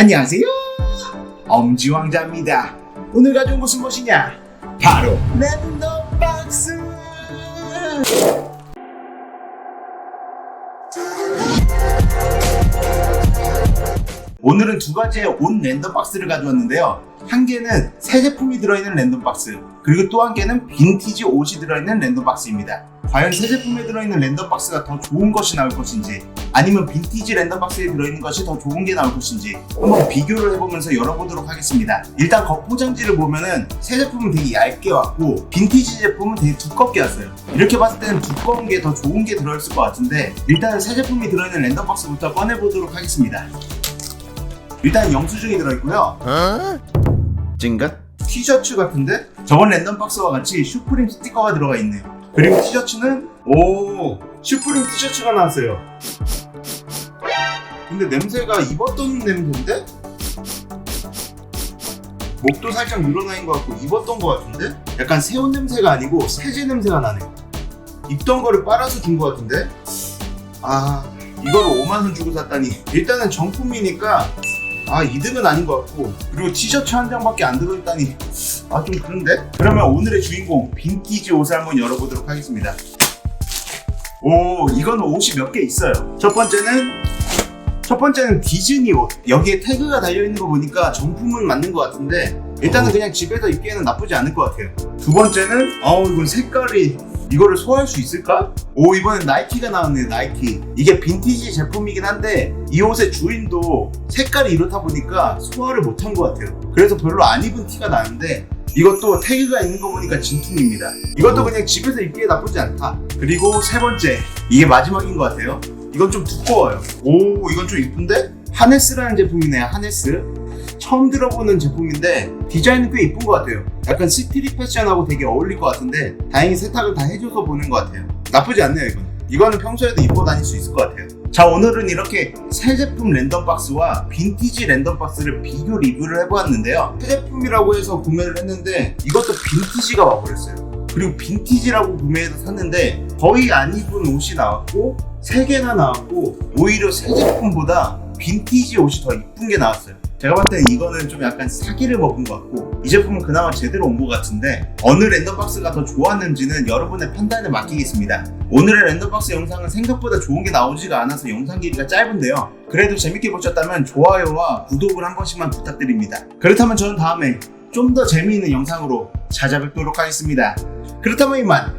안녕하세요. 엄지왕자입니다. 오늘 가져온 것은 무엇이냐? 바로 랜덤 박스. 오늘은 두 가지의 옷 랜덤 박스를 가져왔는데요. 한 개는 새 제품이 들어있는 랜덤 박스, 그리고 또 한 개는 빈티지 옷이 들어있는 랜덤 박스입니다. 과연 새 제품에 들어있는 랜덤박스가 더 좋은 것이 나올 것인지, 아니면 빈티지 랜덤박스에 들어있는 것이 더 좋은 게 나올 것인지 한번 비교를 해보면서 열어보도록 하겠습니다. 일단 겉포장지를 보면은 새 제품은 되게 얇게 왔고 빈티지 제품은 되게 두껍게 왔어요. 이렇게 봤을 때는 두꺼운 게 더 좋은 게 들어있을 것 같은데 일단은 새 제품이 들어있는 랜덤박스부터 꺼내보도록 하겠습니다. 일단 영수증이 들어있고요. 찐가? 티셔츠 같은데? 저번 랜덤박스와 같이 슈프림 스티커가 들어가 있네요. 그리고 티셔츠는 오 슈프림 티셔츠가 나왔어요. 근데 냄새가 입었던 냄새인데? 목도 살짝 늘어나인 것 같고 입었던 것 같은데? 약간 새옷 냄새가 아니고 세제 냄새가 나네요. 입던 거를 빨아서 준 것 같은데? 아 이걸 5만원 주고 샀다니 일단은 정품이니까 아 이득은 아닌 것 같고. 그리고 티셔츠 한 장밖에 안 들어있다니. 아 좀 그런데? 그러면 오늘의 주인공 빈티지 옷을 한번 열어보도록 하겠습니다. 오 이거는 옷이 몇 개 있어요? 첫 번째는 첫 번째는 디즈니 옷. 여기에 태그가 달려있는 거 보니까 정품은 맞는 것 같은데 일단은 그냥 집에서 입기에는 나쁘지 않을 것 같아요. 두 번째는 어우 이건 색깔이 이거를 소화할 수 있을까? 오 이번엔 나이키가 나왔네요 나이키. 이게 빈티지 제품이긴 한데 이 옷의 주인도 색깔이 이렇다 보니까 소화를 못한 것 같아요. 그래서 별로 안 입은 티가 나는데 이것도 태그가 있는 거 보니까 진품입니다. 이것도 그냥 집에서 입기에 나쁘지 않다. 그리고 세 번째 이게 마지막인 것 같아요. 이건 좀 두꺼워요. 오 이건 좀 이쁜데? 하네스라는 제품이네요 하네스 처음 들어보는 제품인데 디자인은 꽤 이쁜 것 같아요. 약간 스트릿 패션하고 되게 어울릴 것 같은데 다행히 세탁을 다 해줘서 보는 것 같아요. 나쁘지 않네요 이건. 이거는 평소에도 입고 다닐 수 있을 것 같아요. 자 오늘은 이렇게 새 제품 랜덤 박스와 빈티지 랜덤 박스를 비교 리뷰를 해보았는데요. 새 제품이라고 해서 구매를 했는데 이것도 빈티지가 와버렸어요. 그리고 빈티지라고 구매해서 샀는데 거의 안 입은 옷이 나왔고 세 개나 나왔고 오히려 새 제품보다 빈티지 옷이 더 이쁜 게 나왔어요. 제가 봤을 때 이거는 좀 약간 사기를 먹은 것 같고 이 제품은 그나마 제대로 온 것 같은데 어느 랜덤박스가 더 좋았는지는 여러분의 판단에 맡기겠습니다. 오늘의 랜덤박스 영상은 생각보다 좋은 게 나오지가 않아서 영상 길이가 짧은데요. 그래도 재밌게 보셨다면 좋아요와 구독을 한 번씩만 부탁드립니다. 그렇다면 저는 다음에 좀 더 재미있는 영상으로 찾아뵙도록 하겠습니다. 그렇다면 이만!